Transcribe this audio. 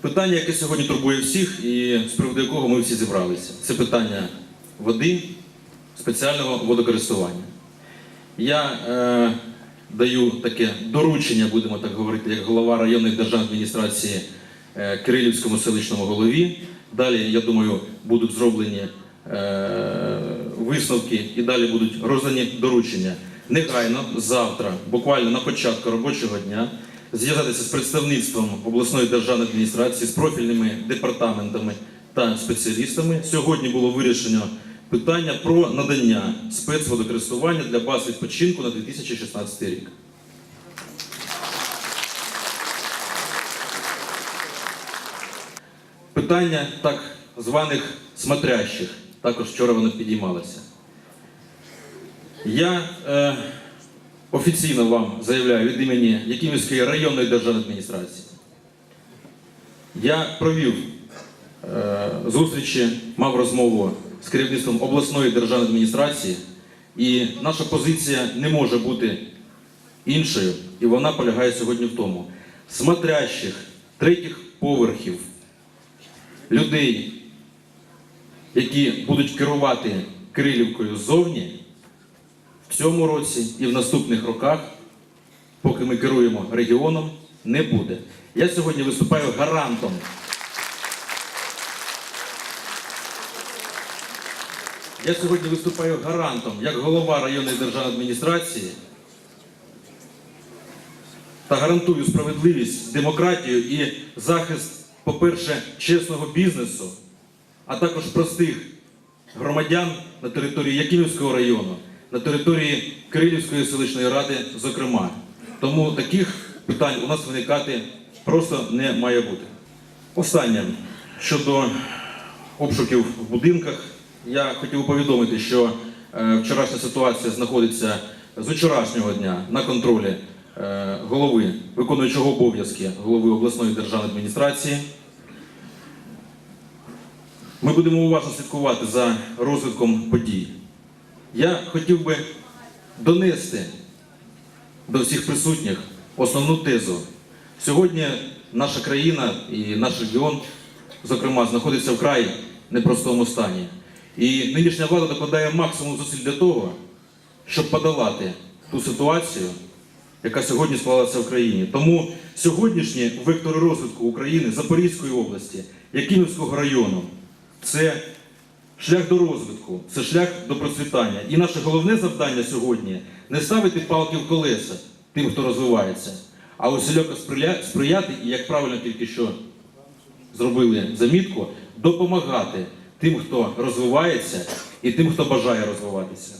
Питання, яке сьогодні турбує всіх і з приводу якого ми всі зібралися, це питання води, спеціального водокористування. Я е, даю таке доручення, будемо так говорити, як голова районної державної адміністрації е, Кирилівському селищному голові. Далі, я думаю, будуть зроблені е, висновки і далі будуть роздані доручення. Негайно завтра, буквально на початку робочого дня, зв'язатися з представництвом обласної державної адміністрації, з профільними департаментами та спеціалістами. Сьогодні було вирішено питання про надання спецводокористування для баз відпочинку на 2016 рік. Питання так званих смотрящих, також вчора воно підіймалося. Я е, офіційно вам заявляю від імені Якимівської районної державної адміністрації. Я провів е, зустрічі, мав розмову з керівництвом обласної державної адміністрації, і наша позиція не може бути іншою, і вона полягає сьогодні в тому: смотрящих третіх поверхів людей, які будуть керувати Кирилівкою ззовні, цьому році і в наступних роках, поки ми керуємо регіоном, не буде. Я сьогодні виступаю гарантом. Я сьогодні виступаю гарантом як голова районної державної адміністрації та гарантую справедливість, демократію і захист, по-перше, чесного бізнесу, а також простих громадян на території Якимівського району, на території Кирилівської селищної ради, зокрема. Тому таких питань у нас виникати просто не має бути. Останнє щодо обшуків в будинках. Я хотів повідомити, що е, вчорашня ситуація знаходиться з вчорашнього дня на контролі е, голови, виконуючого обов'язки голови обласної державної адміністрації. Ми будемо уважно слідкувати за розвитком подій. Я хотів би донести до всіх присутніх основну тезу. Сьогодні наша країна і наш регіон, зокрема, знаходиться в край непростому стані. І нинішня влада докладає максимум зусиль для того, щоб подолати ту ситуацію, яка сьогодні склалася в країні. Тому сьогоднішні вектори розвитку України, Запорізької області, Якимівського району це шлях до розвитку, це шлях до процвітання. І наше головне завдання сьогодні не ставити палки в колеса тим, хто розвивається, а усіляко сприяти, і як правильно тільки що зробили замітку, допомагати тим, хто розвивається, і тим, хто бажає розвиватися.